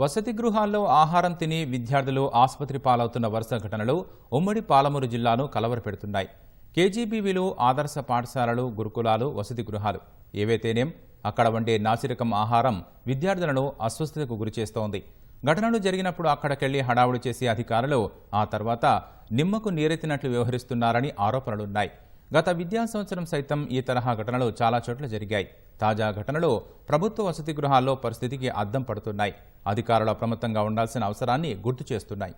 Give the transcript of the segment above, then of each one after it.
వసతి గృహాల్లో ఆహారం తిని విద్యార్థులు ఆసుపత్రి పాలవుతున్న వరుస ఘటనలు ఉమ్మడి పాలమూరు జిల్లాను కలవరపెడుతున్నాయి. కేజీబీవీలు ఆదర్శ పాఠశాలలు గురుకులాలు వసతి గృహాలు ఏవైతేనేం అక్కడ వండే నాసిరకం ఆహారం విద్యార్థులను అస్వస్థతకు గురిచేస్తోంది ఘటనలు జరిగినప్పుడు అక్కడికెళ్ళి హడావుడి చేసే అధికారులు ఆ తర్వాత నిమ్మకు నీరెత్తినట్లు వ్యవహరిస్తున్నారని ఆరోపణలున్నాయి. గత విద్యా సంవత్సరం సైతం ఈ తరహా ఘటనలు చాలా చోట్ల జరిగాయి. తాజా ఘటనలు ప్రభుత్వ వసతి గృహాల్లో పరిస్థితికి అద్దం పడుతున్నాయి. అధికారులు అప్రమత్తంగా ఉండాల్సిన అవసరాన్ని గుర్తు చేస్తున్నాయి.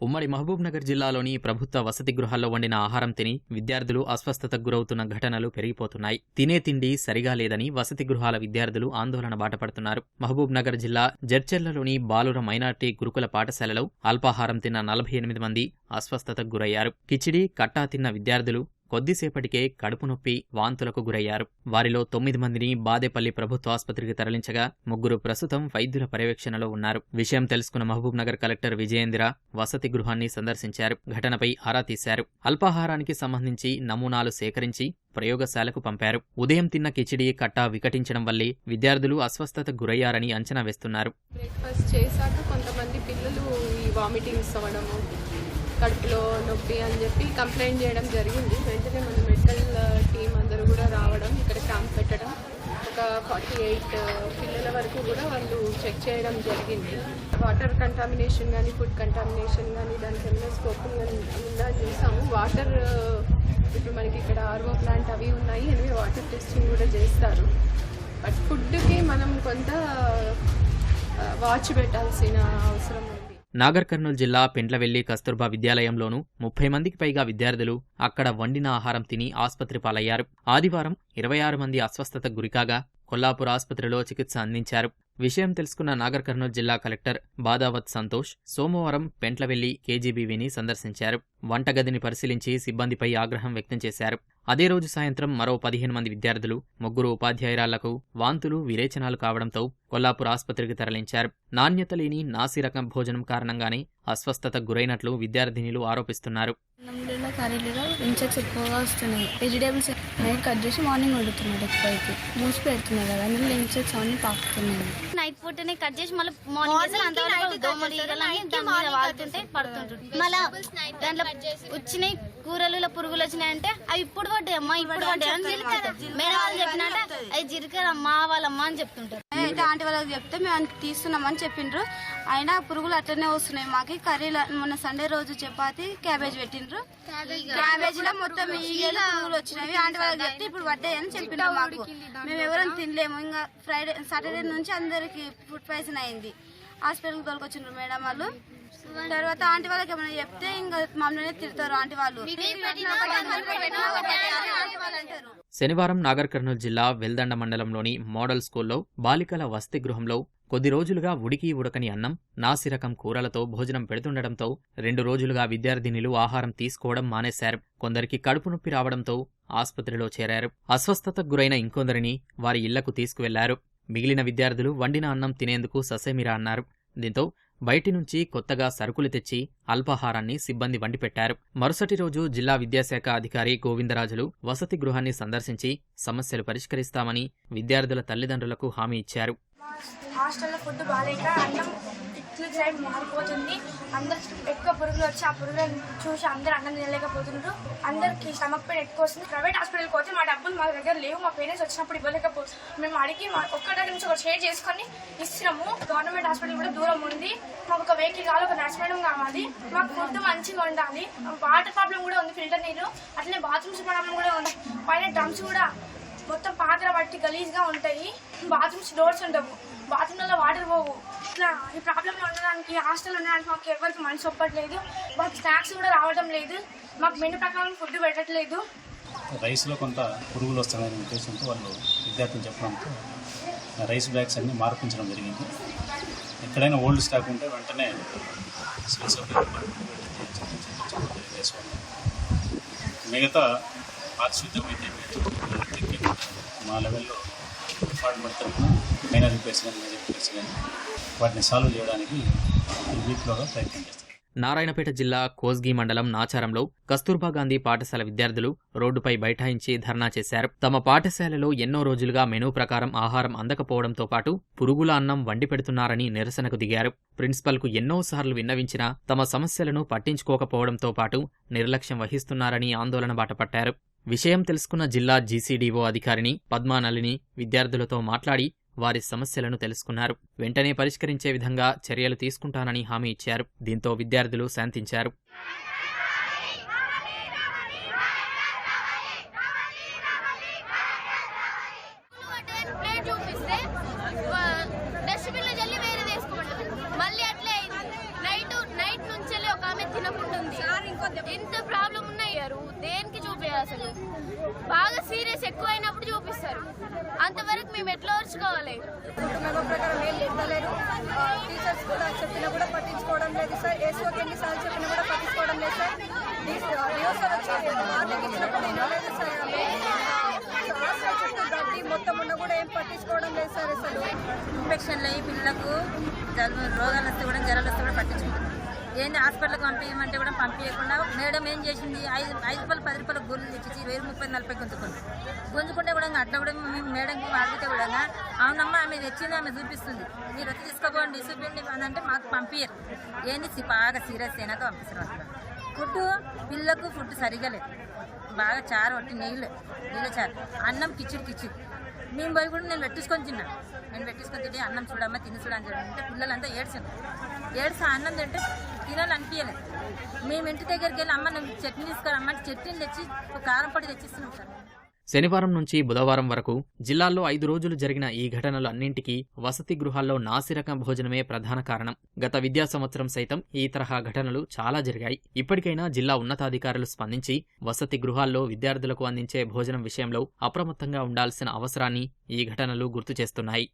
ఉమ్మడి మహబూబ్నగర్ జిల్లాలోని ప్రభుత్వ వసతి గృహాల్లో వండిన ఆహారం తిని విద్యార్థులు అస్వస్థతకు గురవుతున్న ఘటనలు పెరిగిపోతున్నాయి. తినే తిండి సరిగా లేదని వసతి గృహాల విద్యార్థులు ఆందోళన బాటపడుతున్నారు. మహబూబ్నగర్ జిల్లా జడ్చెర్లలోని బాలుర మైనార్టీ గురుకుల పాఠశాలలో అల్పాహారం తిన్న నలభై ఎనిమిది మంది అస్వస్థతకు గురయ్యారు. కిచిడి కట్టా తిన్న విద్యార్థులు కొద్దిసేపటికే కడుపు నొప్పి వాంతులకు గురయ్యారు. వారిలో తొమ్మిది మందిని బాదేపల్లి ప్రభుత్వ ఆసుపత్రికి తరలించగా ముగ్గురు ప్రస్తుతం వైద్యుల పర్యవేక్షణలో ఉన్నారు. విషయం తెలుసుకున్న మహబూబ్ నగర్ కలెక్టర్ విజయేంద్ర వసతి గృహాన్ని సందర్శించారు. ఘటనపై ఆరా తీశారు. అల్పాహారానికి సంబంధించి నమూనాలు సేకరించి ప్రయోగశాలకు పంపారు. ఉదయం తిన్న కిచిడి కట్టా వికటించడం వల్లే విద్యార్థులు అస్వస్థతకు గురయ్యారని అంచనా వేస్తున్నారు. బ్రేక్ఫాస్ట్ చేశాక కొంతమంది పిల్లలు వామిటింగ్స్ అవ్వడము కడుపులో నొప్పి అని చెప్పి కంప్లైంట్ చేయడం జరిగింది. వెంటనే మన మెడికల్ టీం అందరూ కూడా రావడం ఇక్కడ క్యాంప్ పెట్టడం. ఒక ఫార్టీ ఎయిట్ పిల్లల వరకు కూడా వాళ్ళు చెక్ చేయడం జరిగింది. వాటర్ కంటామినేషన్ కానీ ఫుడ్ కంటామినేషన్ కానీ దానికి ఏమైనా స్కోప్ ఉందా చూసాము. వాటర్ ఇప్పుడు మనకి ఇక్కడ ఆర్ఓ ప్లాంట్ అవి ఉన్నాయి. అవి వాటర్ టెస్టింగ్ కూడా చేస్తారు. బట్ ఫుడ్కి మనం కొంత వాచ్ పెట్టాల్సిన అవసరం ఉంది. నాగర్ కర్నూలు జిల్లా పెండ్లవెల్లి కస్తూర్బా విద్యాలయంలోనూ ముప్పై మందికి పైగా విద్యార్థులు అక్కడ వండిన ఆహారం తిని ఆసుపత్రి పాలయ్యారు. ఆదివారం ఇరవై ఆరు మంది అస్వస్థతకు గురికాగా కొల్లాపూర్ ఆసుపత్రిలో చికిత్స అందించారు. విషయం తెలుసుకున్న నాగర్ కర్నూలు జిల్లా కలెక్టర్ బాదావత్ సంతోష్ సోమవారం పెంట్లవెల్లి కేజీబీవీని సందర్శించారు. వంటగదిని పరిశీలించి సిబ్బందిపై ఆగ్రహం వ్యక్తం చేశారు. అదే రోజు సాయంత్రం మరో పదిహేను మంది విద్యార్థులు ముగ్గురు ఉపాధ్యాయురాళ్ళకు వాంతులు విరేచనాలు కావడంతో కొల్లాపూర్ ఆసుపత్రికి తరలించారు. నాణ్యత లేని నాసి రకం భోజనం కారణంగానే అస్వస్థతకు గురైనట్లు విద్యార్థినిలు ఆరోపిస్తున్నారు. అన్నంలో కర్రీలో ఇన్సెక్ట్స్ ఎక్కువగా వస్తున్నాయి. వెజిటేబుల్స్ నైట్ కట్ చేసి మార్నింగ్ వండుతున్నాడు ఎక్కువైతే. మూసి పెడుతున్నాడు కదా అందులో ఇన్సెక్ట్స్ అన్ని పాకుతున్నాయి నైట్ పూటనే కట్ చేసి మళ్ళీ మార్నింగ్ దాంట్లో వచ్చినాయి కూరలు పురుగులు వచ్చినాయంటే అవి ఇప్పుడు పడ్డాయి అమ్మా ఇప్పుడు పడ్డాయి. అని మేడం వాళ్ళు చెప్పినట్ట అవి జిరికారమ్మా వాళ్ళమ్మా అని చెప్తుంటారు. అయితే ఆంటీ వాళ్ళకి చెప్తే మేము తీస్తున్నామని చెప్పిండ్రు. అయినా పురుగులు అట్లనే వస్తున్నాయి. మాకు కర్రీలో మొన్న సండే రోజు చపాతి క్యాబేజ్ పెట్టిండ్రు. క్యాబేజీలో మొత్తం ఈగలు పురుగులు వచ్చినవి. ఆంటీ వాళ్ళకి చెప్తే ఇప్పుడు పడ్డాయి అని చెప్పిండ్రు మాకు. మేము ఎవరైనా తినలేము. ఇంకా ఫ్రైడే సాటర్డే నుంచి అందరికి ఫుడ్ పాయిజన్ అయింది. హాస్పిటల్కి తోలుకొచ్చిండ్రు మేడం వాళ్ళు. తర్వాత ఆంటీ వాళ్ళకి ఏమైనా చెప్తే ఇంకా మమ్మల్ని తిడతారు ఆంటీ వాళ్ళు. ఆంటీ వాళ్ళు అంటారు. శనివారం నాగర్ కర్నూలు జిల్లా వెల్దండ మండలంలోని మోడల్ స్కూల్లో బాలికల వసతి గృహంలో కొద్ది రోజులుగా ఉడికి ఉడకని అన్నం నాసిరకం కూరలతో భోజనం పెడుతుండటంతో రెండు రోజులుగా విద్యార్థినిలు ఆహారం తీసుకోవడం మానేశారు. కొందరికి కడుపు నొప్పి రావడంతో ఆసుపత్రిలో చేరారు. అస్వస్థతకు గురైన ఇంకొందరిని వారి ఇళ్ళకు తీసుకువెళ్ళారు. మిగిలిన విద్యార్థులు వండిన అన్నం తినేందుకు ససేమిరా అన్నారు. దీంతో బయటి నుంచి కొత్తగా సరుకులు తెచ్చి అల్పాహారాన్ని సిబ్బంది వండిపెట్టారు. మరుసటి రోజు జిల్లా విద్యాశాఖ అధికారి గోవిందరాజులు వసతి గృహాన్ని సందర్శించి సమస్యలు పరిష్కరిస్తామని విద్యార్థుల తల్లిదండ్రులకు హామీ ఇచ్చారు. హాస్టల్లో ఫుడ్ బాగాలేక అన్నం ఇట్లు సైడ్ మారిపోతుంది. అందరు ఎక్కువ పురుగులు వచ్చి ఆ పురుగులను చూసి అందరు అన్నం తినలేకపోతున్నారు అందరికి స్టమక్ పెయిన్ ఎక్కువ వస్తుంది. ప్రైవేట్ హాస్పిటల్కి పోతే మా డబ్బులు మా దగ్గర లేవు మా పేరెంట్స్ వచ్చినప్పుడు ఇవ్వలేకపోతుంది మేము అడిగి మా ఒక్క దగ్గర నుంచి ఒక షేర్ చేసుకొని ఇస్తున్నాము. గవర్నమెంట్ హాస్పిటల్ కూడా దూరం ఉంది. మాకు ఒక వెహికల్ కావాలి ఒక నర్స్ మేడం కావాలి. మాకు ఫుడ్ మంచిగా ఉండాలి. వాటర్ ప్రాబ్లం కూడా ఉంది ఫిల్టర్ నీరు. అట్లనే బాత్రూమ్స్ ప్రాబ్లం కూడా ఉంది. పైన డ్రమ్స్ కూడా మొత్తం పాత్ర బట్టి గలీజ్గా ఉంటాయి. బాత్రూమ్స్ డోర్స్ ఉండవు. బాత్రూమ్లలో వాటర్ పోవు. ఇట్లా ఈ ప్రాబ్లంలో ఉండడానికి హాస్టల్ ఉండడానికి మాకు ఎవరికి మనసు ఒప్పట్లేదు. మాకు స్నాక్స్ కూడా రావడం లేదు. మాకు మెను ప్రకారం ఫుడ్ పెట్టట్లేదు. రైస్లో కొంత పురుగులు వస్తాయనే ఉద్దేశంతో వాళ్ళు విద్యార్థులు చెప్పడంతో రైస్ బ్యాగ్స్ అన్ని మార్పించడం జరిగింది. ఎక్కడైనా ఓల్డ్ స్టాక్ ఉంటే వెంటనే మిగతా పారిశుద్ధ్య అయితే ఆ లెవెల్లో డిపార్ట్మెంట్ తరఫున మైనర్ రిపేర్స్ కానీ మేజర్ రిపేర్స్ కానీ వాటిని సాల్వ్ చేయడానికి ఈ వీక్లోగా ప్రయత్నం చేస్తాం. నారాయణపేట జిల్లా కోస్గి మండలం నాచారంలో కస్తూర్బా గాంధీ పాఠశాల విద్యార్థులు రోడ్డుపై బైఠాయించి ధర్నా చేశారు. తమ పాఠశాలలో ఎన్నో రోజులుగా మెనూ ప్రకారం ఆహారం అందకపోవడంతో పాటు పురుగుల అన్నం వండి పెడుతున్నారని నిరసనకు దిగారు. ప్రిన్సిపల్కు ఎన్నోసార్లు విన్నవించినా తమ సమస్యలను పట్టించుకోకపోవడంతో పాటు నిర్లక్ష్యం వహిస్తున్నారని ఆందోళన బాటపట్టారు. విషయం తెలుసుకున్న జిల్లా జీసీడీఓ అధికారిని పద్మానలిని విద్యార్థులతో మాట్లాడి వారి సమస్యలను తెలుసుకున్నారు. వెంటనే పరిష్కరించే విధంగా చర్యలు తీసుకుంటానని హామీ ఇచ్చారు. దీంతో విద్యార్థులు శాంతించారు ప్లేట్ చూపిస్తే డస్ట్బిన్లో జల్లి వేరే వేసుకోమంటారు మళ్ళీ అట్లే అయింది నైట్ నైట్ నుంచి ఒక ఆమె తినకుంటుంది ఎంత ప్రాబ్లం ఉన్నాయారు దేనికి చూపించారు అసలు బాగా సీరియస్ ఎక్కువైనప్పుడు చూపిస్తారు అంతవరకు మేము ఎట్లా ఓర్చుకోవాలి టీచర్స్ కూడా చెప్పినా కూడా పట్టించుకోవడం లేదు సార్. ఏసోకి ఎన్నిసార్లు చెప్పినా కూడా పట్టించుకోవడం లేదు సార్. న్యూస్ వచ్చి వార్నింగ్ ఇచ్చినప్పుడు ఇవ్వలేదు సార్. మొత్తం ఉన్న కూడా ఏం పట్టించుకోవడం లేదు సార్ అసలు. ఇన్ఫెక్షన్లు అయ్యి పిల్లలకు జలుబు రోగాలు వస్తే కూడా జ్వరాలు వస్తే కూడా పట్టించుకుంటారు ఏంది హాస్పిటల్కి పంపించమంటే కూడా పంపించకుండా మేడం ఏం చేసింది? ఐదు ఐదు రూపాయలు పది రూపాయలు గొల్లు తెచ్చి ఇరవై ముప్పై నలభై గుంజుకుంది గుంజుకుంటే కూడా అట్లా కూడా మేము మేడంకి అడిగితే కూడా అవునమ్మా ఆమె తెచ్చింది ఆమె చూపిస్తుంది. మీరు వచ్చి తీసుకోపోండి చూపించండి అని అంటే మాకు పంపించరు ఏంది బాగా సీరియస్ అయినాక పంపిస్తారు అసలు ఫుడ్ పిల్లకు ఫుడ్ సరిగా లేదు. బాగా చారు ఒకటి నీళ్ళు నీళ్ళ చారు. అన్నం కిచిడి కిచిడి. మేము పోయి కూడా నేను పెట్టించుకొని తిన్నాను నేను పెట్టించుకొని తింటే అన్నం చూడమ్మా తిని చూడని చూడండి అంటే పిల్లలంతా ఏడ్చింది ఏడ్చి అన్నం తింటే తినాలనిపించలేదు మేము ఇంటి దగ్గరికి వెళ్ళి అమ్మ నువ్వు చట్నీ తీసుకురమ్మ చట్నీలు తెచ్చి కారం పొడి తెచ్చిస్తున్నాం సార్. శనివారం నుంచి బుధవారం వరకు జిల్లాల్లో ఐదు రోజులు జరిగిన ఈ ఘటనలు అన్నింటికీ వసతి గృహాల్లో నాసిరకం భోజనమే ప్రధాన కారణం. గత విద్యా సంవత్సరం సైతం ఈ తరహా ఘటనలు చాలా జరిగాయి. ఇప్పటికైనా జిల్లా ఉన్నతాధికారులు స్పందించి వసతి గృహాల్లో విద్యార్థులకు అందించే భోజనం విషయంలో అప్రమత్తంగా ఉండాల్సిన అవసరాన్ని ఈ ఘటనలు గుర్తు చేస్తున్నాయి.